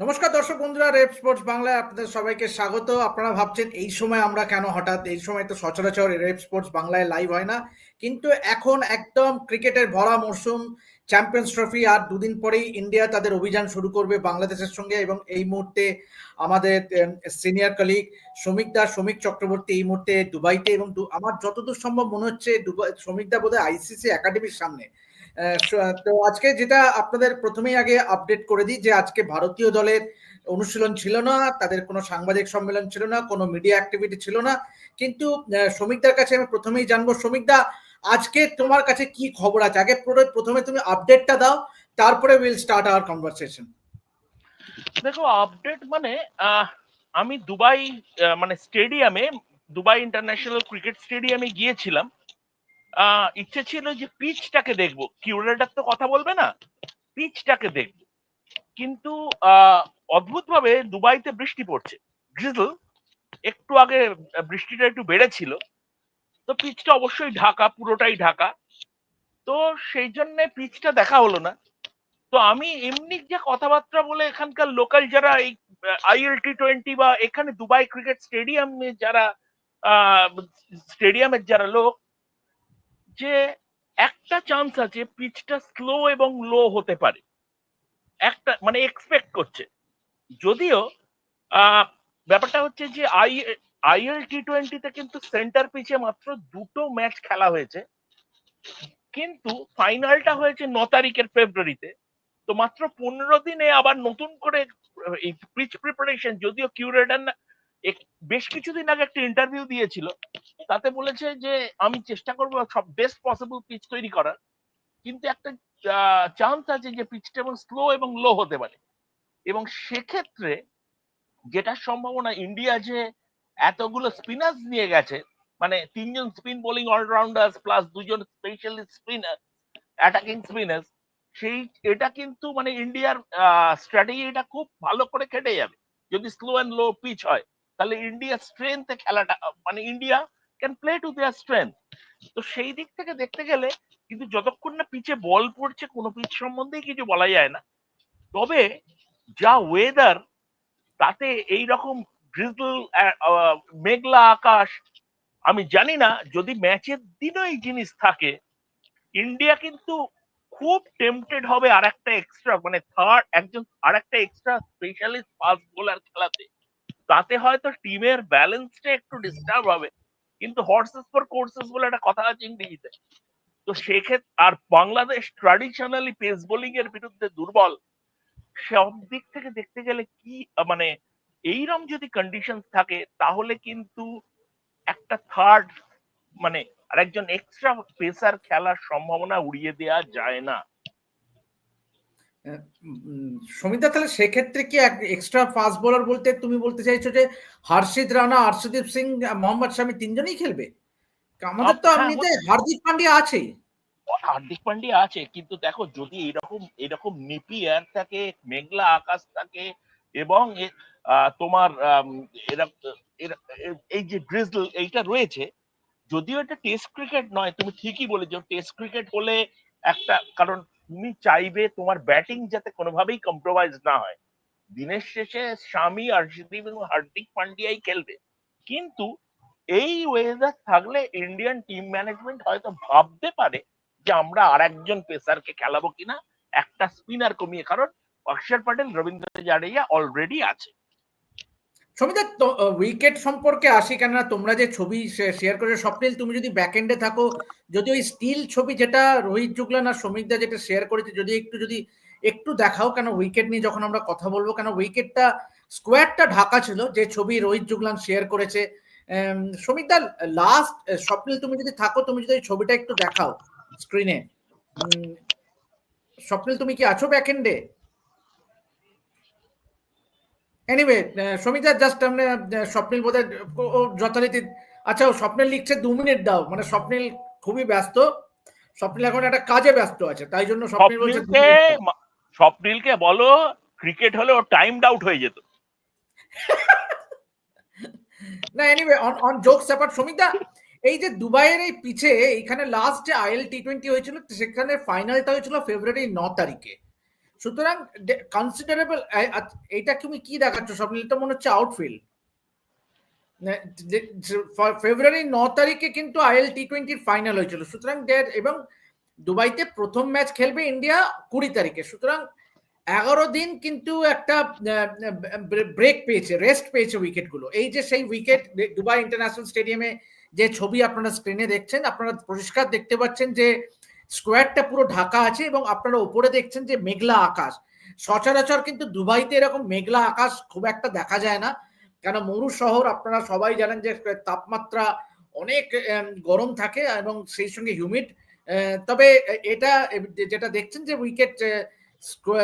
নমস্কার দর্শক বন্ধুরা, রেপ স্পোর্টস বাংলায় আপনাদের সবাইকে স্বাগত। আপনারা ভাবছেন এই সময় আমরা কেন হঠাৎ? এই সময় তো সচরাচর রেপ স্পোর্টস বাংলায় লাইভ হয় না। কিন্তু এখন একদম ক্রিকেটের ভরা মরশুম চ্যাম্পিয়ন্স ট্রফি আর দুদিন পরেই ইন্ডিয়া তাদের অভিযান শুরু করবে বাংলাদেশের সঙ্গে এবং এই মুহূর্তে আমাদের সিনিয়র কলিগ শ্রমিক দা, শ্রমিক চক্রবর্তী এই মুহূর্তে দুবাইতে এবং আমার যতদূর সম্ভব মনে হচ্ছে দুবাই শ্রমিক দা বোধহয় আইসিসি একাডেমির সামনে। তো আজকে যেটা আপনাদের প্রথমেই আগে আপডেট করে দিই যে আজকে ভারতীয় দলের অনুশীলন ছিল না, তাদের কোনো সাংবাদিক সম্মেলন ছিল না, কোনো মিডিয়া অ্যাক্টিভিটি ছিল না। কিন্তু শ্রমিকদার কাছে আমি প্রথমেই জানব, শ্রমিকদা, আজকে তোমার কাছে কি খবর আছে? আগে প্রথমে তুমি আপডেটটা দাও, তারপরে উইল স্টার্ট আওয়ার কনভারসেশন দেখো আপডেট মানে আমি দুবাই মানে স্টেডিয়ামে দুবাই ইন্টারন্যাশনাল ক্রিকেট স্টেডিয়ামে গিয়েছিলাম। ইচ্ছে ছিল যে পিচটাকে দেখব। কিউরেটার তো কথা বলবে না। পিচটাকে দেখব। কিন্তু অদ্ভুত ভাবে দুবাইতে বৃষ্টি পড়ছে। ড্রিজল একটু আগে বৃষ্টিটা একটু বেড়েছিল। তো পিচটা অবশ্যই ঢাকা, পুরোটাই ঢাকা। তো সেই জন্য পিচটা দেখা হলো না। তো আমি এমনি যে কথাবার্তা বলে এখানকার লোকাল যারা এই আইএল টি টোয়েন্টি বা এখানে দুবাই ক্রিকেট স্টেডিয়ামে যারা স্টেডিয়ামের যারা লোক যে একটা চান্স আছে পিচটা স্লো এবং লো হতে পারে। একটা মানে এক্সপেক্ট করছে। যদিও ব্যাপারটা হচ্ছে যে আই আইএল টি টোয়েন্টিতে কিন্তু সেন্টার পিচে মাত্র দুটো ম্যাচ খেলা হয়েছে। কিন্তু ফাইনালটা হয়েছে ন তারিখের ফেব্রুয়ারিতে তো মাত্র পনেরো দিনে আবার নতুন করে এই পিচ প্রিপারেশন যদিও এক- বেশ কিছুদিন আগে একটা ইন্টারভিউ দিয়েছিল। তাতে বলেছে যে, আমি চেষ্টা করব সব বেস্ট পসিবল পিচ তৈরি করার। কিন্তু একটা চান্স আছে যে পিচটা এবং স্লো এবং লো হতে পারে। এবং সেক্ষেত্রে যেটা সম্ভাবনা ইন্ডিয়া যে এতগুলো স্পিনার্স নিয়ে গেছে মানে তিনজন স্পিন বোলিং অলরাউন্ডার প্লাস দুজন স্পেশালিস্ট স্পিনার অ্যাটাকিং স্পিনার্স সেই, এটা কিন্তু মানে ইন্ডিয়ার স্ট্র্যাটেজি এটা খুব ভালো করে খেটে যাবে। যদি স্লো অ্যান্ড লো পিচ হয় তাহলে ইন্ডিয়ার স্ট্রেংথে খেলাটা মানে India can play to their strength তো সেই দিক থেকে দেখতে গেলে কিন্তু যতক্ষণ না পিচে বল পড়ছে, কোনো পিচ সম্বন্ধেই কিছু বলা যায় না। তবে যা ওয়েদার তাতে এই রকম ড্রিজল মেঘলা আকাশ, আমি জানি না, যদি ম্যাচের দিনও এই জিনিস থাকে ইন্ডিয়া কিন্তু খুব টেম্পটেড হবে আর একটা এক্সট্রা মানে থার্ড একজন আর একটা এক্সট্রা স্পেশালিস্ট ফাস্ট বোলার খেলাতে। তাতে হয়তো টিমের ব্যালেন্সটা একটু ডিস্টার্ব হবে। কিন্তু হর্সেস ফর কোর্সেস বলে একটা কথা আছে ইংরেজিতে। তো সেক্ষেত্রে আর বাংলাদেশ ট্র্যাডিশনালি পেস বোলিং এর বিরুদ্ধে দুর্বল, সব দিক থেকে দেখতে গেলে কি মানে এইরকম যদি কন্ডিশন থাকে, তাহলে কিন্তু একটা থার্ড মানে আরেকজন এক্সট্রা পেসার খেলার সম্ভাবনা উড়িয়ে দেওয়া যায় না। সমিতা তাহলে সেক্ষেত্রে কি এক্সট্রা ফাস্ট বোলার বলতে তুমি বলতে চাইছো যে হর্ষিত রানা হর্ষদীপ সিং মোহাম্মদ শামি তিনজনই খেলবে? আমাদের তো হ্যাঁ, এমনিতে হার্দিক পান্ডিয়া আছেই। হার্দিক পান্ডিয়া আছে কিন্তু দেখো যদি এরকম এরকম নিপি এয়ার থাকে মেঘলা আকাশ থাকে এবং তোমার এই যে ড্রিজল এইটা রয়েছে যদিও এটা টেস্ট ক্রিকেট নয় তুমি ঠিকই বলেছ টেস্ট ক্রিকেট হলে একটা কারণ তুমি চাইবে তোমার ব্যাটিং যাতে কোনোভাবেই কম্প্রোমাইজ না হয়। দিনের শেষে স্বামী হর্ষদীপ এবং হার্দিক পান্ডিয়াই খেলবে। কিন্তু এই ওয়েদার থাকলে ইন্ডিয়ান টিম ম্যানেজমেন্ট হয়তো ভাবতে পারে যে আমরা আর একজন পেসারকে খেলাবো কিনা। একটা স্পিনার কমিয়ে, কারণ অক্ষর প্যাটেল রবীন্দ্র জাডেজা অলরেডি আছে। সমিতা উইকেট সম্পর্কে আসি কেননা তোমরা যে ছবি শেয়ার করে স্বপ্নিল, তুমি যদি ব্যাকএন্ডে থাকো, যদি ওই স্টিল ছবি যেটা রোহিত জুগলান আর শ্রমিকদা যেটা শেয়ার করেছে, যদি একটু যদি একটু দেখাও কেন উইকেট নিয়ে যখন আমরা কথা বলব, কেন উইকেটটা স্কোয়ারটা ঢাকা ছিল, যে ছবি রোহিত জুগলান শেয়ার করেছে সমিকদা লাস্ট স্বপ্নিল, তুমি যদি থাকো, তুমি যদি ওই ছবিটা একটু দেখাও স্ক্রিনে স্বপ্নিল, তুমি কি আছো ব্যাকএন্ডে এনিওয়ে সমিতা জাস্ট আমরা স্বপ্নিল বোধ ও যথারীতি আচ্ছা স্বপ্নিল লিখছে দু মিনিট দাও মানে স্বপ্নিল খুবই ব্যস্ত স্বপ্নিল এখন একটা কাজে ব্যস্ত আছে তাই জন্য স্বপ্নিল বলছে স্বপ্নিলকে বলো ক্রিকেট হলে ও টাইম আউট হয়ে যেত। না anyway on on jokes apart Samita এই যে দুবাইয়ের এই পিছে এখানে লাস্ট যে আইএল টি টোয়েন্টি হয়েছিল সেখানে ফাইনালটা হয়েছিল ফেব্রুয়ারি ন তারিখে। সুতরাং কনসিডারেবল এটা তুমি কি দেখাচ্ছ? স্বপ্নিল এটা মনে হচ্ছে আউটফিল্ড ফেব্রুয়ারি ন তারিখে কিন্তু আইএল টি টোয়েন্টির ফাইনাল হয়েছিল। সুতরাং এবং দুবাইতে প্রথম ম্যাচ খেলবে ইন্ডিয়া কুড়ি তারিখে। সুতরাং এগারো দিন কিন্তু একটা ব্রেক পেয়েছে রেস্ট পেয়েছে উইকেটগুলো এই যে সেই উইকেট দুবাই ইন্টারন্যাশনাল স্টেডিয়ামে যে ছবি আপনারা স্ক্রিনে দেখছেন, আপনারা পরিষ্কার দেখতে পাচ্ছেন যে স্কোয়ারটা পুরো ঢাকা আছে এবং আপনারা উপরে দেখছেন যে মেঘলা আকাশ। সচরাচর কিন্তু দুবাইতে এরকম মেঘলা আকাশ খুব একটা দেখা যায় না। কেন মরু শহর আপনারা সবাই জানেন যে তাপমাত্রা অনেক গরম থাকে এবং সেই সঙ্গে হিউমিড তবে এটা যেটা দেখছেন যে উইকেট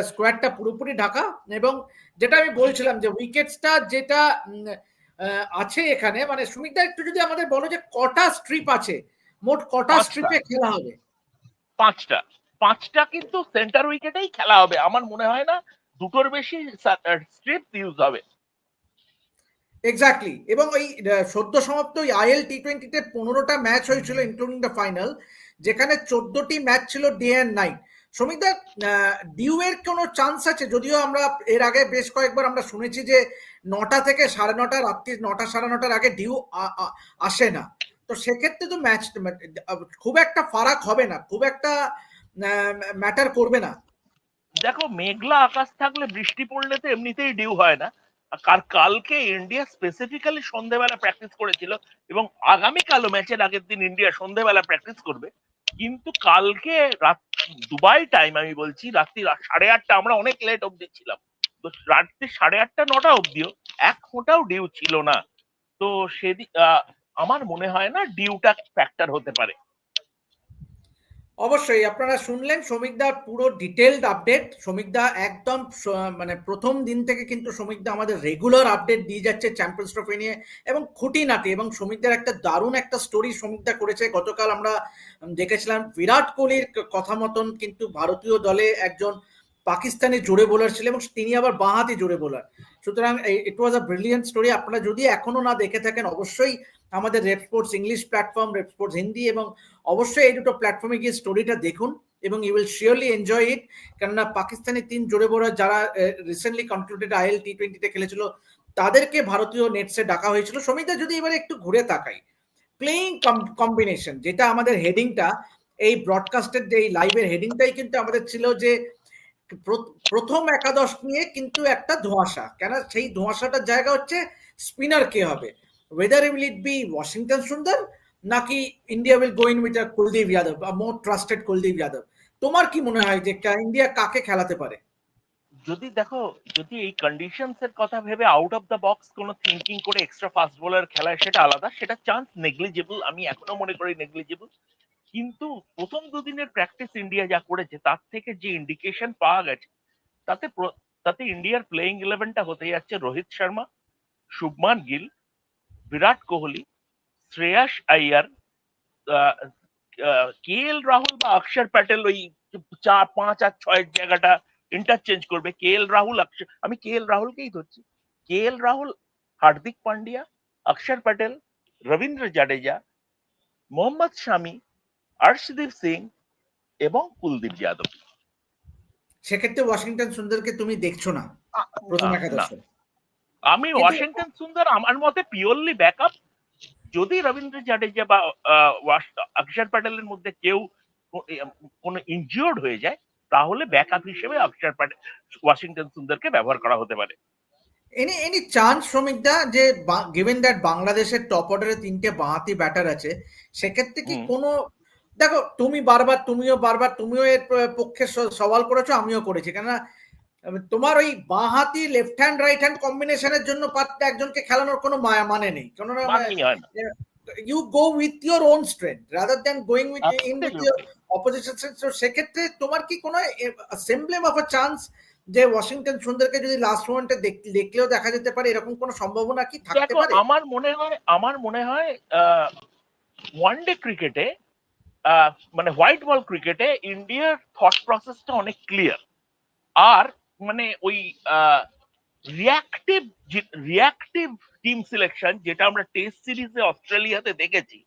স্কোয়ারটা পুরোপুরি ঢাকা এবং যেটা আমি বলছিলাম যে উইকেটসটা যেটা আছে এখানে মানে সুমিতা একটু যদি আমাদের বলো যে কটা স্ট্রিপ আছে? মোট কটা স্ট্রিপে খেলা হবে? পাঁচটা। পাঁচটা কিন্তু সেন্টার উইকেটেই খেলা হবে। আমার মনে হয় না দুটোর বেশি স্ট্রিপ ইউজ হবে। এক্স্যাক্টলি এবং ওই সদ্য সমাপ্ত ওই আইএল টি টোয়েন্টিতে পনেরোটা ম্যাচ হয়েছিল ইনক্লুডিং দ্য ফাইনাল যেখানে চোদ্দটি ম্যাচ ছিল ডে অ্যান্ড নাইট শ্রমিকদা ডিউ এর কোনো চান্স আছে? যদিও আমরা এর আগে বেশ কয়েকবার আমরা শুনেছি যে নটা থেকে সাড়ে নটা, রাত্রি নটা, সাড়ে নটার আগে ডিউ আসে না। তো সেক্ষেত্রে তো ম্যাচ খুব একটা ফারাক হবে না, খুব একটা ম্যাটার করবে না। দেখো, মেঘলা আকাশ থাকলে বৃষ্টি পড়লে তো এমনিতেই ডিউ হয় না। আর কালকে ইন্ডিয়া স্পেসিফিক্যালি সন্ধ্যেবেলা প্র্যাকটিস করেছিল এবং আগামীকালও ম্যাচের আগের দিন ইন্ডিয়া সন্ধ্যেবেলা প্র্যাকটিস করবে। কিন্তু কালকে রাত, দুবাই টাইম আমি বলছি, রাত্রি সাড়ে আটটা, আমরা অনেক লেট অব্দি ছিলাম। তো রাত্রি সাড়ে আটটা, নটা অব্দিও এক ফোঁটাও ডিউ ছিল না। তো সেদিন আমার মনে হয় না ডিউটা ফ্যাক্টর হতে পারে। অবশ্যই, আপনারা শুনলেন শ্রমিকদার পুরো ডিটেলড আপডেট শ্রমিকদা একদম মানে প্রথম দিন থেকে কিন্তু শ্রমিকদা আমাদের রেগুলার আপডেট দিয়ে যাচ্ছে চ্যাম্পিয়ন্স ট্রফি নিয়ে এবং খুঁটিনাটি এবং শ্রমিকদার একটা দারুণ একটা স্টোরি শ্রমিকদা করেছে। গতকাল আমরা দেখেছিলাম বিরাট কোহলির কথা মতন কিন্তু ভারতীয় দলে একজন পাকিস্তানি জোরে বোলার ছিল এবং তিনি আবার বাঁহাতি জোরে বোলার সুতরাং ইট ওয়াজ আ ব্রিলিয়েন্ট স্টোরি আপনারা যদি এখনও না দেখে থাকেন, অবশ্যই আমাদের Rev Sportz English platform Rev Sportz Hindi এবং অবশ্যই এই দুটো প্ল্যাটফর্মে গিয়ে স্টোরিটা দেখুন এবং you will surely enjoy it কেননা পাকিস্তানি তিন জোরে বড় যারা রিসেন্টলি কনক্লুডেড আইএল টি টোয়েন্টিতে খেলেছিল, তাদেরকে ভারতীয় নেটসে ডাকা হয়েছিল। সমিতা যদি এবারে একটু ঘুরে তাকাই প্লেইং কম্বিনেশন যেটা আমাদের হেডিংটা এই ব্রডকাস্টের যে এই লাইভের হেডিংটাই কিন্তু আমাদের ছিল যে প্রথম একাদশ নিয়ে কিন্তু একটা ধোঁয়াশা। কেন? সেই ধোঁয়াশাটার জায়গা হচ্ছে স্পিনার কে হবে। Whether will it be Washington Sundar নাকি India will go in with Kuldeep Yadav more trusted Kuldeep Yadav তোমার কি মনে হয় যে ইন্ডিয়া কাকে খেলাতে পারে? যদি দেখো, যদি এই কন্ডিশনস এর কথা ভেবে আউট অফ দ্য বক্স কোনো থিঙ্কিং করে এক্সট্রা ফাস্ট বোলার খেলায় সেটা আলাদা, সেটা চান্স নেগলিজেবল আমি এখনও মনে করি নেগলিজেবল কিন্তু প্রথম দুদিনের প্র্যাকটিস ইন্ডিয়া যা করেছে, তার থেকে যে ইন্ডিকেশন পাওয়া গেছে, তাতে তাতে ইন্ডিয়ার প্লেইং ইলেভেনটা হতে যাচ্ছে রোহিত শর্মা, শুভমান গিল বিরাট কোহলি শ্রেয়াস আইয়ার কে এল রাহুল বা অক্ষর প্যাটেল ওই চার পাঁচ আর ছয়ের জায়গাটা ইন্টারচেঞ্জ করবে। কে এল রাহুল অক্ষর আমি কে এল রাহুলকেই ধরছি। কে এল রাহুল হার্দিক পান্ডিয়া অক্ষর প্যাটেল রবীন্দ্র জাডেজা মোহাম্মদ শামি হর্ষদীপ সিং এবং কুলদীপ যাদব। সেক্ষেত্রে ওয়াশিংটন সুন্দরকে তুমি দেখছ না। প্রথম একাদশে। আমি ওয়াশিংটন সুন্দর আমার মতে পিওরলি ব্যাকআপ যদি রবীন্দ্র জাডেজা বা অক্ষর প্যাটেলের মধ্যে কেউ কোনো ইনজিওর্ড হয়ে যায় তাহলে ব্যাকআপ হিসেবে অক্ষর প্যাটেল ওয়াশিংটন সুন্দরকে ব্যবহার করা হতে পারে। এনি এনি চান্স শ্রমিকদা যে গিভেন দ্যাট বাংলাদেশের টপ অর্ডারে তিনটে বাঁহাতি ব্যাটার আছে সেক্ষেত্রে কি কোনো দেখো তুমি বারবার তুমিও বারবার তুমিও এর পক্ষে সওয়াল করেছ আমিও করেছি। কেননা তোমার ওই বাঁ হাতি লেফট হ্যান্ড রাইট হ্যান্ড কম্বিনেশনের জন্য একজনকে খেলানোর কোনো মায়া মানে নেই। কেননা you go with your own strength rather than going with in with your opposition সেক্ষেত্রে তোমার কি কোনো সেমব্লেম অফ আ চান্স যে ওয়াশিংটন সুন্দরকে যদি লাস্ট মোমেন্টে দেখলেও দেখা যেতে পারে এরকম কোনো সম্ভাবনা কি থাকতে পারে? আমার মনে হয় আমার মনে হয় ওয়ান ডে ক্রিকেটে মানে হোয়াইট বল ক্রিকেটে ইন্ডিয়ার থট প্রসেসটা অনেক ক্লিয়ার আর মানে ওই রিয়াক্টিভ রিয়াক্টিভ টিম সিলেকশন যেটা আমরা টেস্ট সিরিজে অস্ট্রেলিয়াতে দেখেছি,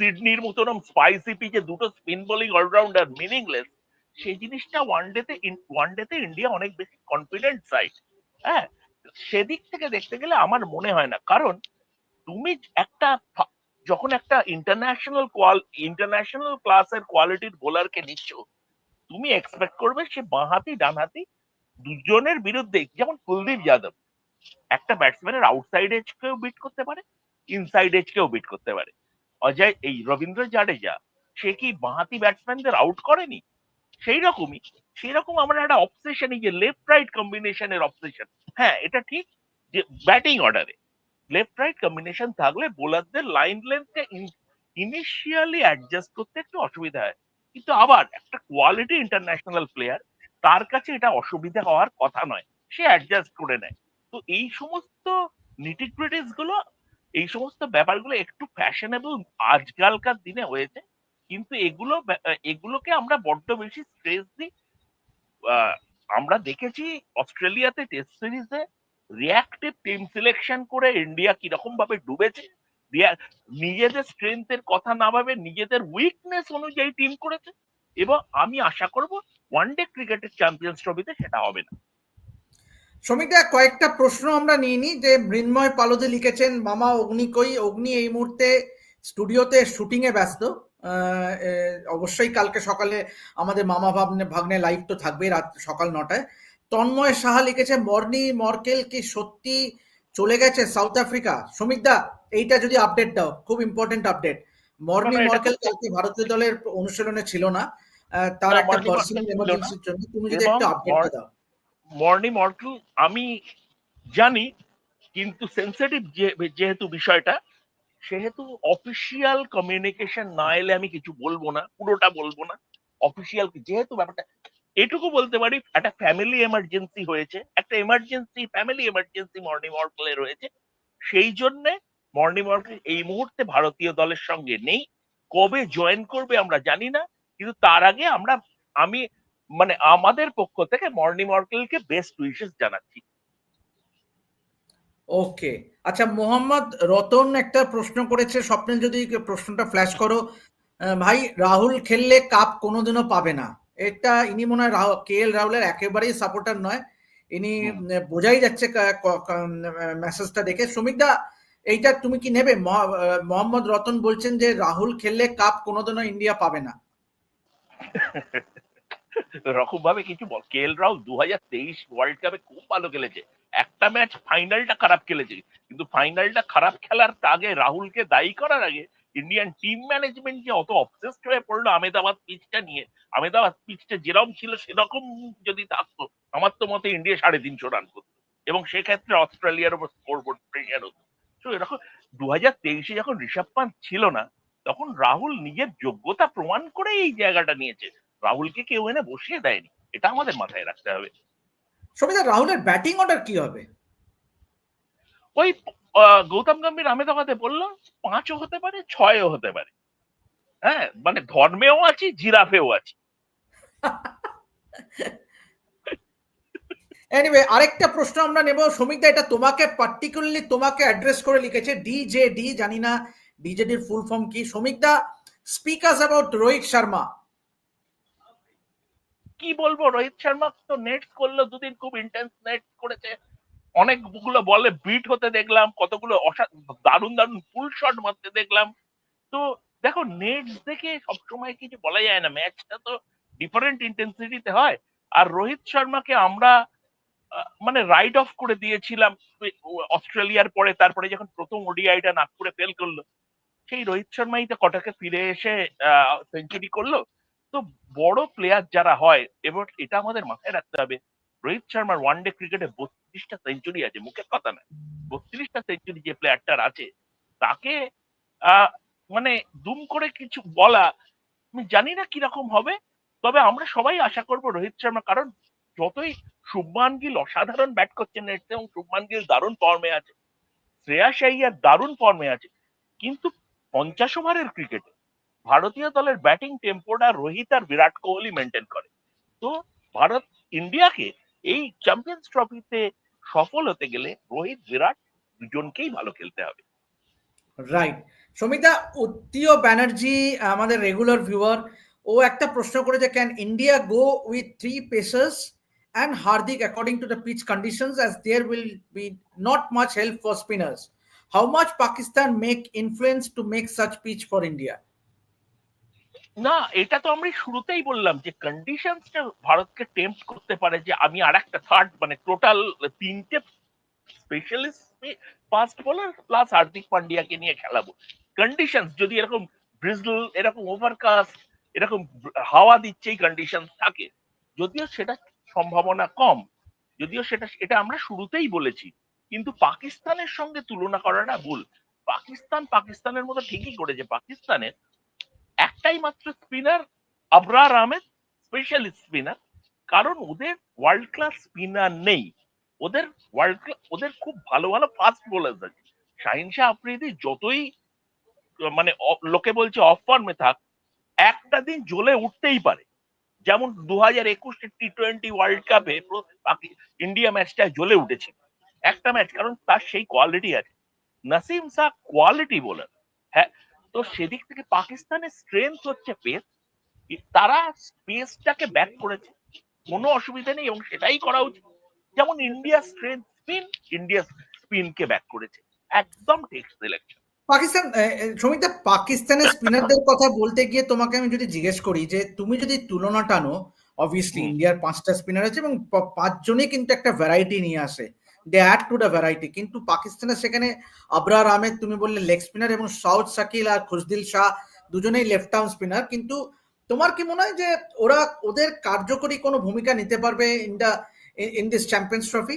সিডনির মতন স্পাইসি পিচে দুটো স্পিন বোলিং অলরাউন্ডার মিনিংলেস সেই জিনিসটা ওয়ান ডেতে ওয়ান ডেতে ইন্ডিয়া অনেক বেশি কনফিডেন্ট সাইড হ্যাঁ? সেদিক থেকে দেখতে গেলে আমার মনে হয় না। কারণ তুমি একটা যখন একটা ইন্টারন্যাশনাল কোয়াল ইন্টারন্যাশনাল ক্লাসের কোয়ালিটির বোলারকে নিচ্ছ, তুমি এক্সপেক্ট করবে সে বাঁহাতি ডানহাতি দুজনের বিরুদ্ধে, যেমন কুলদীপ যাদব, একটা ব্যাটসম্যানের আউটসাইড এজ কেও বিট করতে পারে ইনসাইড এজ কেও বিট করতে পারে। অজয়, এই রবীন্দ্র জাডেজা, সে কি বাঁহাতি ব্যাটসম্যানদের আউট করেনি? সেই রকমই সেই রকম আমরা একটা অবসেশন এই যে লেফট রাইট কম্বিনেশনের অবসেশন হ্যাঁ এটা ঠিক যে ব্যাটিং অর্ডারে লেফট রাইট কম্বিনেশন থাকলে বোলারদের লাইন লেন্থকে ইনিশিয়ালি অ্যাডজাস্ট করতে একটু অসুবিধা হয়। কিন্তু আবার একটা কোয়ালিটি ইন্টারন্যাশনাল প্লেয়ার তার কাছে এটা অসুবিধা হওয়ার কথা নয়। সে অ্যাডজাস্ট করে নেয়। তো এই সমস্ত নিটিগ্রিটিসগুলো, এই সমস্ত ব্যাপারগুলো একটু ফ্যাশনেবল আজকালকার দিনে হয়েছে। কিন্তু এগুলো এগুলোকে আমরা বড্ড বেশি স্ট্রেস দিই। আমরা দেখেছি অস্ট্রেলিয়াতে টেস্ট সিরিজে রিয়াক্টিভ টিম সিলেকশন করে ইন্ডিয়া কীরকম ভাবে ডুবেছে নিজেদের স্ট্রেংথের কথা না ভাবে নিজেদের উইকনেস অনুযায়ী টিম করেছে। এবং আমি আশা করব ওয়ান ডে ক্রিকেটের চ্যাম্পিয়ন্স ট্রফিতে সেটা হবে না। শ্রমিকদা কয়েকটা প্রশ্ন আমরা নিয়ে নিই। যে মৃন্ময় পালদে লিখেছেন মামা অগ্নি কই অগ্নি এই মুহূর্তে স্টুডিওতে শুটিং এ ব্যস্ত। অবশ্যই কালকে সকালে আমাদের মামা ভাগ্নে ভাগ্নে লাইভ তো থাকবে রাত সকাল নটায়। তন্ময় সাহা লিখেছে মর্নি মর্কেল কি সত্যি চলে গেছে সাউথ আফ্রিকা? শ্রমিকদা এইটা যদি আপডেট দাও খুব ইম্পর্টেন্ট আপডেট মর্নি মর্কেল কালকে ভারতীয় দলের অনুশীলনে ছিল না। তার একটা পার্সোনাল এমার্জেন্সির জন্য তুমি যদি একটু আপডেট দাও। মর্নি আমি জানি কিন্তু সেন্সিটিভ যেহেতু বিষয়টা সেহেতু অফিসিয়াল কমিউনিকেশন না এলে আমি কিছু বলব না পুরোটা বলব না অফিসিয়াল যেহেতু ব্যাপারটা এটুকু বলতে পারি একটা ফ্যামিলি এমার্জেন্সি হয়েছে একটা এমার্জেন্সি ফ্যামিলি এমার্জেন্সি মর্নিং মর্কেলের রয়েছে সেই জন্য মর্নিং মর্কেল এই মুহূর্তে ভারতীয় দলের সঙ্গে নেই কবে জয়েন করবে আমরা জানি না কিন্তু তার আগে আমরা আমি মানে আমাদের পক্ষ থেকে মর্নিং মর্কেলকে বেস্ট উইশেস জানাচ্ছি। ওকে। আচ্ছা মোহাম্মদ রতন একটা প্রশ্ন করেছে স্বপ্নে যদি প্রশ্নটা ফ্ল্যাশ করো। ভাই রাহুল খেললে কাপ কোনোদিনও পাবে না। এটা ইনি মনে হয় কে এল রাহুলের একেবারেই সাপোর্টার নয়। ইনি বোঝাই যাচ্ছে মেসেজটা দেখে। শ্রমিকদা এইটা তুমি কি নেবে? মোহাম্মদ রতন বলছেন যে রাহুল খেললে কাপ কোনোদিনও ইন্ডিয়া পাবে না। রকম ভাবে কিছু বল। কে এল রাহুল দু হাজার তেইশ ওয়ার্ল্ড কাপে খুব ভালো খেলেছে। একটা ম্যাচ ফাইনালটা খারাপ খেলেছে। কিন্তু ফাইনালটা খারাপ খেলার আগে রাহুলকে দায়ী করার আগে ইন্ডিয়ান টিম ম্যানেজমেন্ট যে অত অবসেসড হয়ে পড়ল আমেদাবাদ পিচটা নিয়ে, আমেদাবাদ পিচটা যেরকম ছিল সেরকম যদি থাকতো, আমার তো মতে ইন্ডিয়া সাড়ে তিনশো রান করতো। এবং সেক্ষেত্রে অস্ট্রেলিয়ার উপর স্কোর বোর্ড প্রেশার হতো। তো এরকম দু হাজার তেইশে যখন ঋষভ পান্ত ছিল না তখন রাহুল নিজের যোগ্যতা প্রমাণ করে এই জায়গাটা নিয়েছে। রাহুলকে কেউ এনে বসিয়ে দেয়নি। এটা আমাদের মাথায় রাখতে হবে। শ্রমিকদা রাহুলের ব্যাটিং অর্ডার কি হবে? ওই গৌতম গম্ভীর আমেদাবাদে বলল পাঁচও হতে পারে ছয়ও হতে পারে। হ্যাঁ মানে ধর্মেও আছি জিরাফেও আছি। এনিওয়ে আরেকটা প্রশ্ন আমরা নেব। শ্রমিকদা এটা তোমাকে পার্টিকুলারলি তোমাকে অ্যাড্রেস করে লিখেছে ডি জে ডি জানি না ডিজেডির ফুল ফর্ম কি? শ্রমিকদা speak us about Rohit Sharma. কি বলব, রোহিত শর্মা তো নেট করল দুদিন, খুব ইন্টেন্স নেট করেছে। অনেকগুলো বলে বিট হতে দেখলাম, কতগুলো দারুণ দারুণ ফুল শট মারতে দেখলাম। তো দেখো নেট দেখে সবসময় কিছু বলা যায় না ম্যাচটা তো ডিফারেন্ট ইন্টেন্সিটিতে হয়। আর রোহিত শর্মাকে আমরা মানে রাইট অফ করে দিয়েছিলাম অস্ট্রেলিয়ার পরে, তারপরে যখন প্রথম ওডিআইটা নাগপুরে ফেল করল সেই রোহিত শর্মাই তো কটাকে ফিরে এসে সেঞ্চুরি করল, তো বড় প্লেয়ার যারা হয়, এবার এটা আমাদের মাথায় রাখতে হবে। রোহিত শর্মার ওয়ান ডে ক্রিকেটে বত্রিশটা সেঞ্চুরি আছে, মুখের কথা না বত্রিশটা সেঞ্চুরি যে প্লেয়ারটার আছে, তাকে মানে দুম করে কিছু বলা, আমি জানি না কীরকম হবে, তবে আমরা সবাই আশা করব রোহিত শর্মা, কারণ যতই শুভমান গিল অসাধারণ ব্যাট করছেন এবং শুভমান গিল দারুণ ফর্মে আছে। শ্রেয়াস আইয়ার দারুণ ফর্মে আছে। কিন্তু পঞ্চাশ ওভারের ক্রিকেটে ভারতীয় দলের ব্যাটিং টেম্পোটা রোহিত আর বিরাট কোহলি মেনটেন করে। তো ভারত ইন্ডিয়াকে এই চ্যাম্পিয়ন্স ট্রফিতে সফল হতে গেলে রোহিত, বিরাট দুজনকেই ভালো খেলতে হবে। রাইট সমিতা, উত্তীয় ব্যানার্জি, আমাদের রেগুলার ভিউয়ার ও একটা প্রশ্ন করেছে can India go with three pacers and Hardik according to the pitch conditions as there will be not much help for spinners how much Pakistan make influence to make such pitch for India না, এটা তো আমরা শুরুতেই বললাম যে কন্ডিশনসটা ভারতকে tempt করতে পারে যে আমি আর একটা থার্ড মানে টোটাল তিনটে specialist fast bowler plus Hardik পান্ডিয়াকে নিয়ে খেলাবো। কন্ডিশনস যদি এরকম ব্রিজল এরকম ওভারকাস্ট এরকম হাওয়া দিচ্ছে, এই কন্ডিশন থাকে। যদিও সেটা সম্ভাবনা কম, যদিও সেটা, এটা আমরা শুরুতেই বলেছি। কিন্তু পাকিস্তানের সঙ্গে তুলনা করাটা ভুল। পাকিস্তান পাকিস্তানের মতো ঠিকই করেছে। পাকিস্তানের একটাই মাত্র spinner Abrar Ahmed specialist spinner কারণ ওদের ওয়ার্ল্ড ক্লাস স্পিনার নেই। ওদের ওয়ার্ল্ড ওদের খুব ভালো ভালো ফাস্ট বোলার আছে। শাহিন শাহ আফ্রিদি যতই মানে লোকে বলছে অফ ফর্মে থাক, একটা দিন জ্বলে উঠতেই পারে। যেমন দু হাজার একুশে টি টোয়েন্টি ওয়ার্ল্ড কাপে ইন্ডিয়া ম্যাচটা জ্বলে উঠেছে একটা ম্যাচ কারণ তার সেই কোয়ালিটি আছে। নাসিম শাহ কোয়ালিটি বোলার হ্যাঁ তো সেদিক থেকে পাকিস্তানের স্ট্রেংথ হচ্ছে পেস তারা স্পেসটাকে ব্যাক করেছে। কোনো অসুবিধা নেই এবং সেটাই করা উচিত। যেমন ইন্ডিয়া স্ট্রেংথ স্পিন ইন্ডিয়া স্পিনকে ব্যাক করেছে। একদম টেক্সট সিলেকশন পাকিস্তান সমিতা পাকিস্তানের স্পিনারদের কথা বলতে গিয়ে তোমাকে আমি যদি জিজ্ঞেস করি যে তুমি যদি তুলনা টানো অবভিয়াসলি ইন্ডিয়ার পাঁচটা স্পিনার আছে এবং প- পাঁচজনই কিন্তু একটা ভ্যারাইটি নিয়ে আসে। They add to the variety কিন্তু পাকিস্তানের সেখানে আবরার আহমেদ, তুমি বললে লেগ স্পিনার এবং সাউথ শাকিল আর শাহ দুজনেই লেফট আর্ম স্পিনার কিন্তু তোমার কি মনে হয় যে ওরা ওদের কার্যকরী কোনো ভূমিকা নিতে পারবে in in this champions trophy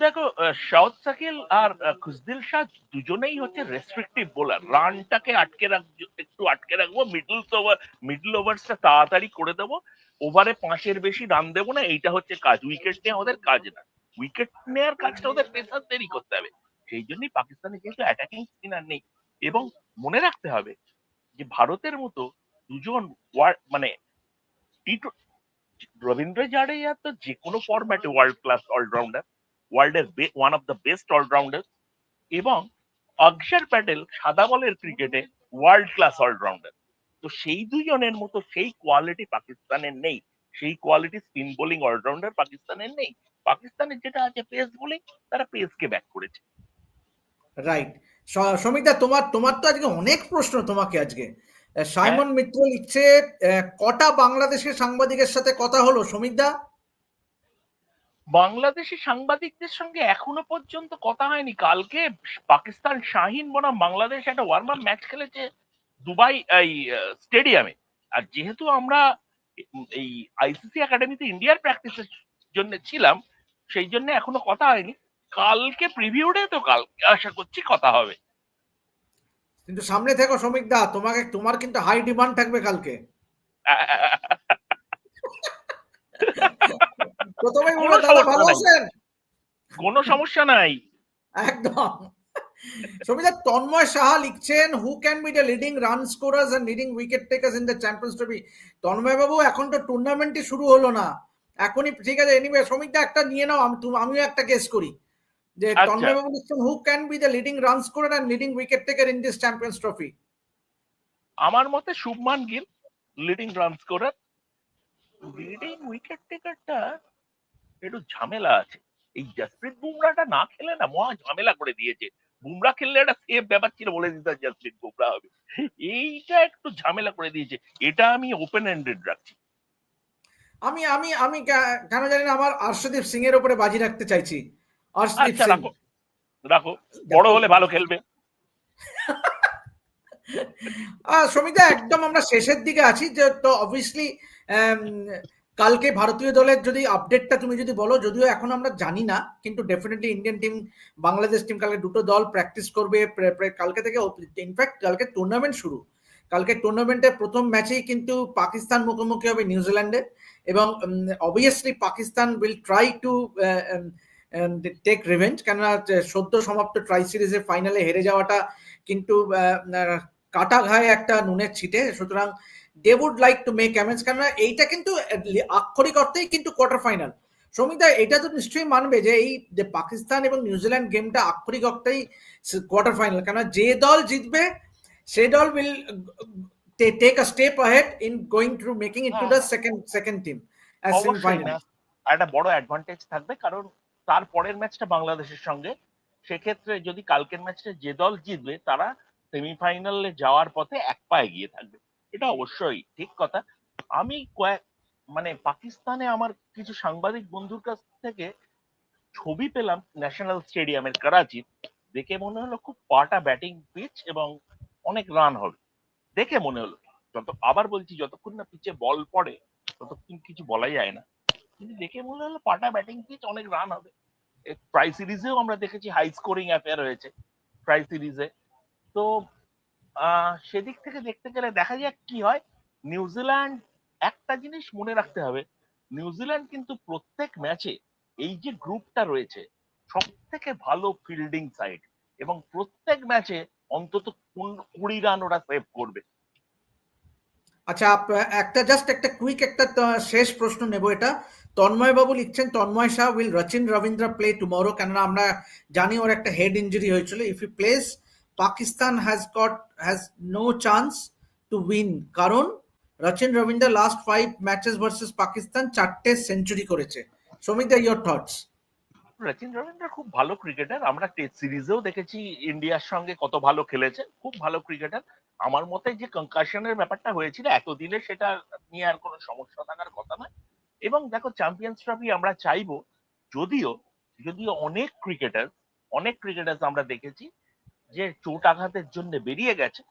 দেখো শাউদ সাকিল আর খুশদিল শাহ দুজনেই হচ্ছে রেস্ট্রিকটিভ বোলার রানটাকে আটকে রাখ একটু আটকে রাখব মিডল ওভার মিডল ওভারসটা তাড়াতাড়ি করে দেবো। ওভারে পাঁচের বেশি রান দেবো না, এইটা হচ্ছে কাজ উইকেট নেওয়া ওদের কাজ না। উইকেট নেওয়ার কাজটা ওদের পেসারদেরই করতে হবে। সেই জন্যই পাকিস্তানে যেহেতু অ্যাটাকিং স্পিনার নেই। এবং মনে রাখতে হবে যে ভারতের মতো দুজন মানে রবীন্দ্র জাডেজা তো যে কোনো ফরম্যাটে ওয়ার্ল্ড ক্লাস অলরাউন্ডার ওয়ার্ল্ডের one of the best allrounder এবং অক্ষর প্যাটেল সাদা বলের ক্রিকেটে ওয়ার্ল্ড ক্লাস অলরাউন্ডার তো সেই দুজনের মতো সেই কোয়ালিটি পাকিস্তানের নেই। সেই কোয়ালিটি স্পিন বোলিং অলরাউন্ডার পাকিস্তানের নেই। পাকিস্তানের যেটা আছে পেস বোলিং তারা পেসকে ব্যাক করেছে। রাইট সমিতা তোমার তোমার তো আজকে অনেক প্রশ্ন তোমাকে আজকে। সাইমন মিত্র লিখছে কটা বাংলাদেশের সাংবাদিকের সাথে কথা হলো সমিতা? বাংলাদেশি সাংবাদিকদের সঙ্গে এখনও পর্যন্ত কথা হয়নি। কালকে পাকিস্তান শাহিন বনাম বাংলাদেশ একটা ওয়ার্ম আপ ম্যাচ খেলেছে দুবাই এই স্টেডিয়ামে আর যেহেতু আমরা এই আইসিসি একাডেমিতে ইন্ডিয়ার প্র্যাকটিসের জন্য ছিলাম সেই জন্য এখনও কথা হয়নি। কালকে প্রিভিউ ডে তো কালকে আশা করছি কথা হবে। কিন্তু সামনে থেকো শ্রমিক দা তোমাকে তোমার কিন্তু হাই ডিমান্ড থাকবে কালকে। প্রথমেই কোনো বলো দাদা সমস্যা ভালো নাই। আছেন? কোনো সমস্যা নাই। একদম। সমিতা তন্ময় সাহা লিখছেন who can be the leading run scorers and leading wicket takers in the champions trophy Tanmay babu এখন তো টুর্নামেন্টই শুরু হলো না। এখনই ঠিক আছে এনিওয়ে সমিতা একটা নিয়ে নাও আমি আমিও একটা গেস করি। যে আচ্ছা। তন্ময় বাবু লিখছেন who can be the leading run scorer and leading wicket taker in this champions trophy আমার মতে Shubman Gill leading run scorer leading wicket টেকারটা একটু ঝামেলা আছে। এই জসপ্রীত বুমরাটা না খেলে না মহা ঝামেলা করে দিয়েছে। বুমরা খেললে একটা সেফ ব্যাপার ছিল বলে দিত জসপ্রীত বুমরা হবে। এইটা একটু ঝামেলা করে দিয়েছে। এটা আমি ওপেন এন্ডেড রাখছি। আমি আমি আমি কেন জানি না আমার আর্শদীপ সিং এর উপরে বাজি রাখতে চাইছি। আর্শদীপ আচ্ছা সিং। রাখো। বড় হলে ভালো খেলবে। সমিতা একদম আমরা শেষের দিকে আছি যে তো অবভিয়াসলি কালকে ভারতীয় দলের যদি আপডেটটা তুমি যদি বলো যদিও এখন আমরা জানি না কিন্তু definitely Indian team Bangladesh team কালকে দুটো দল প্র্যাকটিস করবে কালকে থেকে ইনফ্যাক্ট কালকে টুর্নামেন্ট শুরু। কালকে টুর্নামেন্টের প্রথম ম্যাচেই কিন্তু পাকিস্তান মুখোমুখি হবে নিউজিল্যান্ডে এবং obviously Pakistan will try to take revenge কেননা সদ্য সমাপ্ত ট্রাই সিরিজের ফাইনালে হেরে যাওয়াটা কিন্তু কাটা ঘায়ে একটা নুনের ছিটে। সুতরাং they would like to make amends কেননা, এইটা কিন্তু আক্ষরিক অর্থেই কিন্তু কোয়ার্টার ফাইনাল সমিতা, এটা তো নিশ্চয়ই মানবে যে এই যে পাকিস্তান এবং নিউজিল্যান্ড গেমটা আক্ষরিক অর্থেই কোয়ার্টার ফাইনাল কেননা যে দল জিতবে সে দল will ta- take a step ahead in going through making it to the second second team as semi-finals. আর একটা বড় অ্যাডভান্টেজ থাকবে কারণ তার পরের ম্যাচটা বাংলাদেশের সঙ্গে। সেক্ষেত্রে যদি কালকের ম্যাচটা যে দল জিতবে তারা সেমিফাইনালে যাওয়ার পথে এক পা এগিয়ে থাকবে। এটা অবশ্যই ঠিক কথা। আমি কয়েক মানে পাকিস্তানে আমার কিছু সাংবাদিক বন্ধুর কাছ থেকে ছবি পেলাম ন্যাশনাল স্টেডিয়ামের করাচি। দেখে মনে হলো খুব পাটা ব্যাটিং পিচ এবং অনেক রান হবে। দেখে মনে হলো। যত আবার বলছি, যতক্ষণ না পিচে বল পড়ে, ততক্ষণ কিছু বলা যায় না। কিন্তু দেখে মনে হলো পাটা ব্যাটিং পিচ অনেক রান হবে। ট্রাই সিরিজেও আমরা দেখেছি হাই স্কোরিং অ্যাফেয়ার হয়েছে ট্রাই সিরিজে তো সেদিক থেকে দেখতে গেলে দেখা যাক কি হয়। নিউজিল্যান্ড একটা জিনিস মনে রাখতে হবে। নিউজিল্যান্ড কিন্তু প্রত্যেক ম্যাচে এই যে গ্রুপটা রয়েছে সব থেকে ভালো ফিল্ডিং সাইড এবং প্রত্যেক ম্যাচে অন্তত কুড়ি রান ওরা সেভ করবে। আচ্ছা একটা জাস্ট একটা কুইক একটা শেষ প্রশ্ন নেব এটা। তন্ময় বাবু লিখছেন, Tanmoy Shah will Rachin Ravindra play tomorrow কেননা আমরা জানি ওর একটা হেড ইঞ্জুরি হয়েছিল। If you place Pakistan has got has no chance to win কারণ, Rachin Ravindra last five matches versus Pakistan চারটে সেঞ্চুরি করেছে। সমিতা ইয়োর থটস রচিন রবীন্দ্র খুব ভালো ক্রিকেটার আমরা টেস্ট সিরিজেও দেখেছি ইন্ডিয়ার সঙ্গে কত ভালো খেলেছে খুব ভালো ক্রিকেটার আমার মতে যে কনকাশনের ব্যাপারটা হয়েছিল, এতদিনে সেটা নিয়ে আর কোনো সমস্যা থাকার কথা নয়। এবং দেখো চ্যাম্পিয়ন্স ট্রফি আমরা চাইব যদিও যদিও অনেক ক্রিকেটার অনেক ক্রিকেটার আমরা দেখেছি যে চোট আঘাতের জন্য বেরিয়ে গেছে।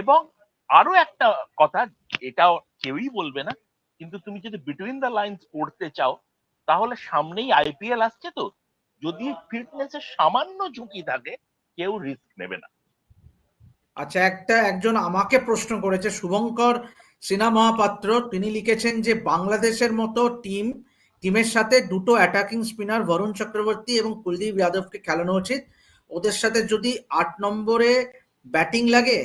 এবং আরও একটা কথা, এটাও কেউই বলবে না, কিন্তু তুমি যদি বিটুইন দ্য লাইন্স পড়তে চাও, তাহলে সামনেই আইপিএল আসছে তো। যদি ফিটনেসের সামান্য ঝুঁকি থাকে, কেউ রিস্ক নেবে না। আচ্ছা একটা একজন আমাকে প্রশ্ন করেছে, শুভঙ্কর সিনহা মহাপাত্র, তিনি লিখেছেন যে বাংলাদেশের মতো টিম টিমের সাথে দুটো অ্যাটাকিং স্পিনার বরুণ চক্রবর্তী এবং কুলদীপ যাদবকে খেলানো উচিত। ওদের সাথে যদি আট নম্বরে ব্যাটিং লাগে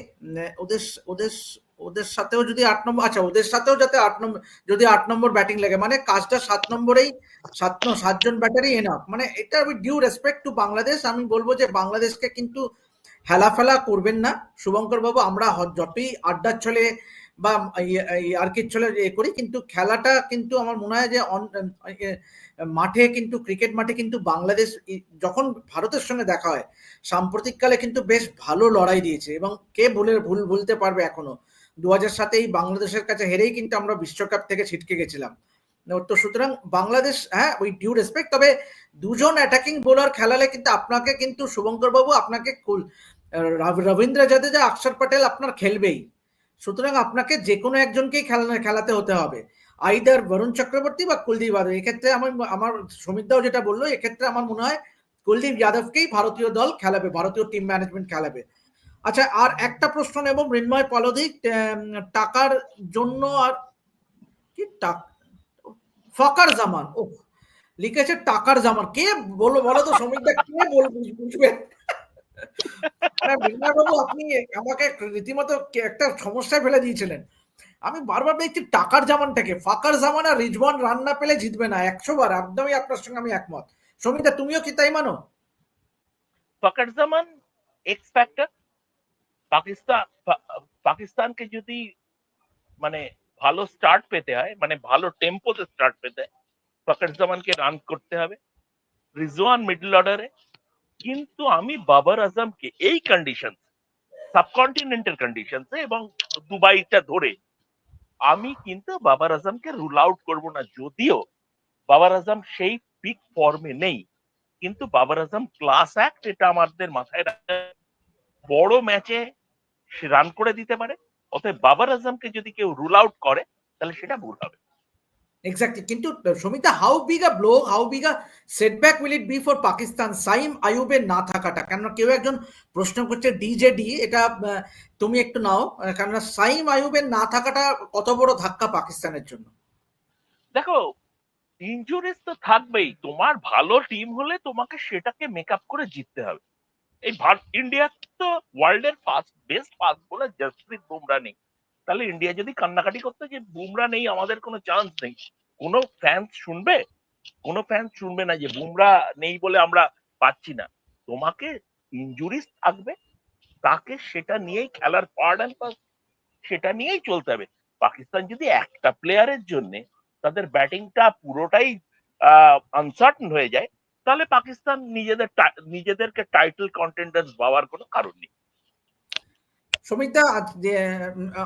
ওদের ওদের ওদের সাথেও যদি আট নম্বর আচ্ছা ওদের সাথেও যাতে আট নম্বর যদি আট নম্বর ব্যাটিং লাগে মানে কাজটা সাত নম্বরেই, সাত সাতজন ব্যাটারি এনাফ মানে এটা with due respect to Bangladesh, আমি বলব যে বাংলাদেশকে কিন্তু হেলাফেলা করবেন না। শুভঙ্কর বাবু, আমরা যতই আড্ডার ছলে বা আর কি ছলে এ করি, কিন্তু খেলাটা কিন্তু আমার মনে হয় যে মাঠে কিন্তু ক্রিকেট মাঠে কিন্তু বাংলাদেশ যখন ভারতের সঙ্গে দেখা হয়, সাম্প্রতিককালে কিন্তু বেশ ভালো লড়াই দিয়েছে। এবং কে ভুলে, ভুল, ভুলতে পারবে এখনও? দু হাজার সাতেই বাংলাদেশের কাছে হেরেই কিন্তু আমরা বিশ্বকাপ থেকে ছিটকে গেছিলাম। তো সুতরাং বাংলাদেশ হ্যাঁ ওই ডিউ রেসপেক্ট তবে দুজন অ্যাটাকিং বোলার খেলালে কিন্তু আপনাকে কিন্তু শুভঙ্কর বাবু, আপনাকে রবীন্দ্র জাদেজা অক্ষর প্যাটেল আপনার খেলবেই। সুতরাং আপনাকে যে কোনো একজনকেই খেলা খেলাতে হতে হবে। আইদার বরুণ চক্রবর্তী বা কুলদীপ যাদব। এক্ষেত্রে আমার আমার সমিতদাও যেটা বলল, এক্ষেত্রে আমার মনে হয় কুলদীপ যাদবকেই ভারতীয় দল খেলাবে, ভারতীয় টিম ম্যানেজমেন্ট খেলাবে। আচ্ছা আর একটা প্রশ্ন নেব মৃন্ময় পলদিক টাকার জন্য আর কি ফকার জামান ও লিখেছে টাকার জামান। কে বলো বলো তো সমীরদা কে বলব বুঝবে? আপনি আমাকে রীতিমতো একটা সমস্যায় ফেলে দিয়েছিলেন। আমি বারবার দেখছি টাকার জামানটাকে ফাকার জামান আর রিজওয়ান রান না পেলে জিতবে না, একশো বার, একদমই আপনার সঙ্গে আমি একমত। সমিতা তুমিও কি তাই মানো? ফকর জামান এক্স ফ্যাক্টর পাকিস্তান পা- পাকিস্তানকে যদি মানে ভালো স্টার্ট পেতে হয় মানে ভালো টেম্পোতে স্টার্ট পেতে হয় ফকর জামানকে রান করতে হবে রিজওয়ান মিডল অর্ডারে কিন্তু আমি বাবর আজমকে এই কন্ডিশন সাবকন্টিনেন্টাল কন্ডিশন এবং দুবাইটা ধরে আমি কিন্তু বাবার আজমকে রুল আউট করব না যদিও বাবার আজম সেই পিক ফর্মে নেই কিন্তু বাবার আজম ক্লাস অ্যাক্ট এটা আমাদের মাথায় রাখতে হবে। বড় ম্যাচে সে রান করে দিতে পারে। অতএব বাবার আজমকে যদি কেউ রুল আউট করে তাহলে সেটা ভুল হবে। এক্স্যাক্টলি কিন্তু Samita how big a blow how big a setback will it be for Pakistan Saim আয়ুবের না থাকাটা। কেন কেউ একজন প্রশ্ন করছে ডিজেডি এটা তুমি একটু নাও। কেননা সাইম আয়ুবের না থাকাটা কত বড় ধাক্কা পাকিস্তানের জন্য। দেখো ইনজুরিজ তো থাকবেই। তোমার ভালো টিম হলে তোমাকে সেটাকে মেকআপ করে জিততে হবে। এই ইন্ডিয়া তো ওয়ার্ল্ডের first best fast bowler Jasprit Bumrah নেই। তাহলে ইন্ডিয়া যদি কান্নাকাটি করতে যে বুমরা নেই, আমাদের কোনো চান্স নেই। কোনো ফ্যান্স শুনবে? কোনো ফ্যান্স শুনবে না যে বুমরা নেই বলে আমরা পাচ্ছি না। তোমাকে ইনজুরিজ থাকবে। তাকে সেটা নিয়েই খেলার পার্ট অ্যান্ড পাস সেটা নিয়েই চলতে হবে। পাকিস্তান যদি একটা প্লেয়ারের জন্য তাদের ব্যাটিংটা পুরোটাই আনসার্টন হয়ে যায় তাহলে পাকিস্তান নিজেদের নিজেদেরকে টাইটেল কন্টেন্ডার্স পাওয়ার কোনো কারণ নেই। সমিতা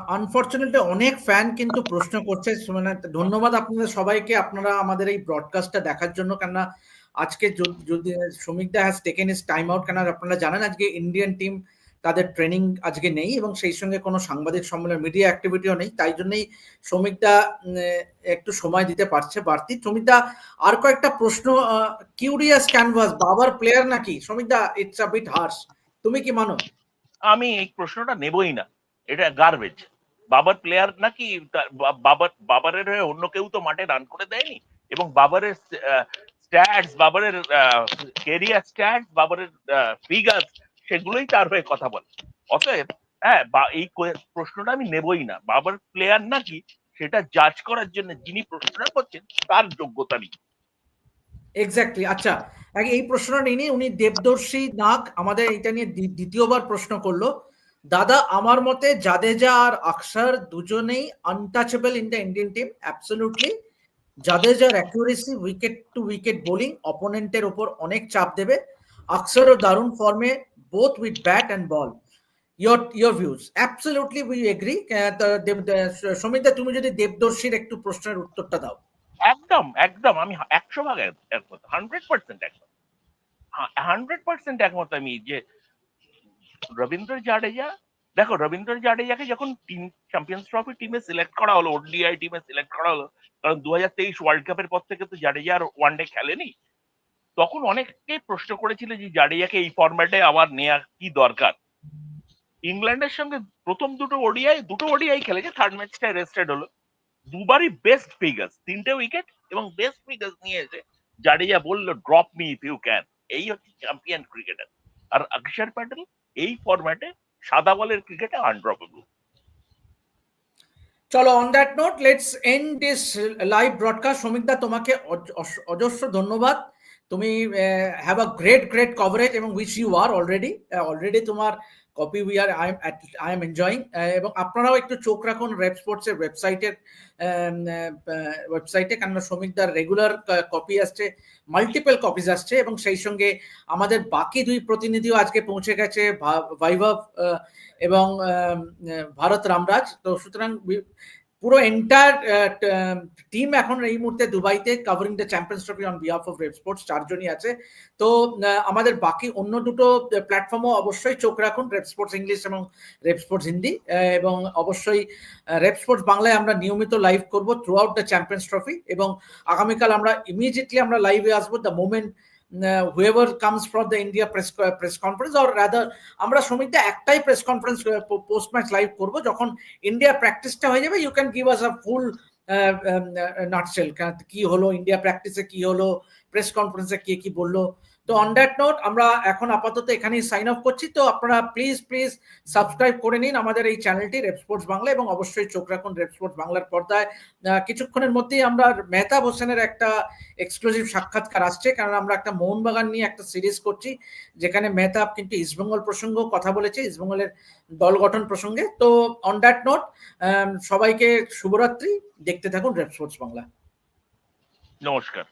আনফর্চুনেটলি অনেক ফ্যান কিন্তু প্রশ্ন করছে মানে ধন্যবাদ আপনাদের সবাইকে, আপনারা আমাদের এই ব্রডকাস্টটা দেখার জন্য, কেননা আজকে যদি- শ্রমিকদা has taken his time out কেন আপনারা জানেন আজকে ইন্ডিয়ান টিম তাদের ট্রেনিং আজকে নেই এবং সেই সঙ্গে কোনো সাংবাদিক সম্মেলন মিডিয়া অ্যাক্টিভিটিও নেই। তাই জন্যই শ্রমিকদা উম, একটু সময় দিতে পারছে বাড়তি। শ্রমিকদা আর কয়েকটা প্রশ্ন কিউরিয়াস ক্যানভাস বাবার প্লেয়ার নাকি? শ্রমিকদা ইটস আ বিট হার্স তুমি কি মানো? আমি এই প্রশ্নটা নেবই না। এটা গার্বেজ বাবার প্লেয়ার নাকি বাবার বাবারের হয়ে অন্য কেউ তো মাঠে রান করে দেয়নি? এবং বাবারের স্ট্যাটস বাবারের কেরিয়ার স্ট্যাটস বাবারের ফিগার সেগুলোই তার হয়ে কথা বলে। অতএব হ্যাঁ বা এই প্রশ্নটা আমি নেবই না। বাবার প্লেয়ার নাকি সেটা জাজ করার জন্য যিনি প্রশ্নটা করছেন, তার যোগ্যতা নেই। এক্স্যাক্টলি আচ্ছা আগে এই প্রশ্নটা নিয়ে উনি দেবদর্শী নাগ। আমাদের এটা নিয়ে দ্বিতীয়বার প্রশ্ন করল। দাদা, আমার মতে জাদেজা আর আকসার দুজনেই untouchable in the Indian team absolutely জাদেজার accuracy wicket to wicket bowling অপোনেন্টের ওপর অনেক চাপ দেবে। আকসারও দারুণ ফর্মে both with bat and ball your your views absolutely we agree Samita তুমি যদি দেবদর্শীর একটু প্রশ্নের উত্তরটা দাও। একদম একদম। আমি একশো ভাগ একমত হান্ড্রেড পার্সেন্ট একমত। হান্ড্রেড পার্সেন্ট একমত আমি যে রবীন্দ্র জাডেজা, দেখো রবীন্দ্র জাডেজাকে যখন টিম চ্যাম্পিয়ন্স ট্রফি টিমে সিলেক্ট করা হলো ওডিআই টিমে সিলেক্ট করা হলো, কারণ দু হাজার তেইশ ওয়ার্ল্ড কাপের পর থেকে তো জাডেজা আর ওয়ান ডে খেলেনি। তখন অনেকে প্রশ্ন করেছিল যে জাডেজাকে এই ফরম্যাটে আবার নেওয়া কি দরকার? ইংল্যান্ডের সঙ্গে প্রথম দুটো ওডিআই দুটো ওডিআই খেলেছে থার্ড ম্যাচটা রেস্টেড হলো। দুবারই বেস্ট ফিগার্স তিনটে উইকেট এবং বেস্ট ফিগার্স নিয়ে এসে জাডেজা বলল drop me if you can এই হচ্ছে চ্যাম্পিয়ন ক্রিকেটার আর অক্ষর প্যাটেল এই ফরম্যাটে সাদা বলের ক্রিকেটে আনড্রপেবল চলো on that note let's end this live broadcast শ্রমিকদা তোমাকে অজস্র ধন্যবাদ। তুমি have a great great coverage এবং which you are already already তোমার copy we are I am I am enjoying এবং আপনারাও একটু চোখ রাখুন রেপ স্পোর্টসের ওয়েবসাইটের ওয়েবসাইটে কেননা শ্রমিকদার রেগুলার কপি আসছে মাল্টিপল কপিজ আসছে এবং সেই সঙ্গে আমাদের বাকি দুই প্রতিনিধিও আজকে পৌঁছে গেছে, ভা- বৈভব এবং ভারত রামরাজ। তো সুতরাং পুরো এন্টায়ার টিম এখন এই মুহূর্তে দুবাইতে covering the champions trophy on behalf of Rev Sportz চারজনই আছে। তো আমাদের বাকি অন্য দুটো প্ল্যাটফর্মও অবশ্যই চোখ রাখুন রেপ স্পোর্টস ইংলিশ এবং রেপ স্পোর্টস হিন্দি এবং অবশ্যই রেপ স্পোর্টস বাংলায় আমরা নিয়মিত লাইভ করব throughout the champions trophy এবং আগামীকাল আমরা ইমিডিয়েটলি আমরা লাইভে আসব। The moment whoever comes from the India press press conference or rather আমরা সমিতে একটাই press conference post match live করব, যখন ইন্ডিয়া প্র্যাকটিসটা হয়ে যাবে you can give us a full nutshell কি হলো ইন্ডিয়া প্র্যাকটিসে কি হলো প্রেস কনফারেন্সে কে কি বলল তো অন দ্যাট নোট আমরা এখন আপাতত এখানেই সাইন অফ করছি। তো আপনারা প্লিজ প্লিজ সাবস্ক্রাইব করে নিন আমাদের এই চ্যানেলটি রেপ স্পোর্টস বাংলা এবং অবশ্যই চোখ রাখুন রেপ স্পোর্টস বাংলার পর্দায়। কিছুক্ষণের মধ্যেই আমরা মেহতাব হোসেনের একটা এক্সক্লুসিভ সাক্ষাৎকার আসছে কারণ আমরা একটা মোহনবাগান নিয়ে একটা সিরিজ করছি, যেখানে মেহতাব কিন্তু ইস্টবেঙ্গল প্রসঙ্গ কথা বলেছে ইস্টবেঙ্গলের দল গঠন প্রসঙ্গে। তো অন দ্যাট নোট সবাইকে শুভরাত্রি। দেখতে থাকুন রেপ স্পোর্টস বাংলা নমস্কার।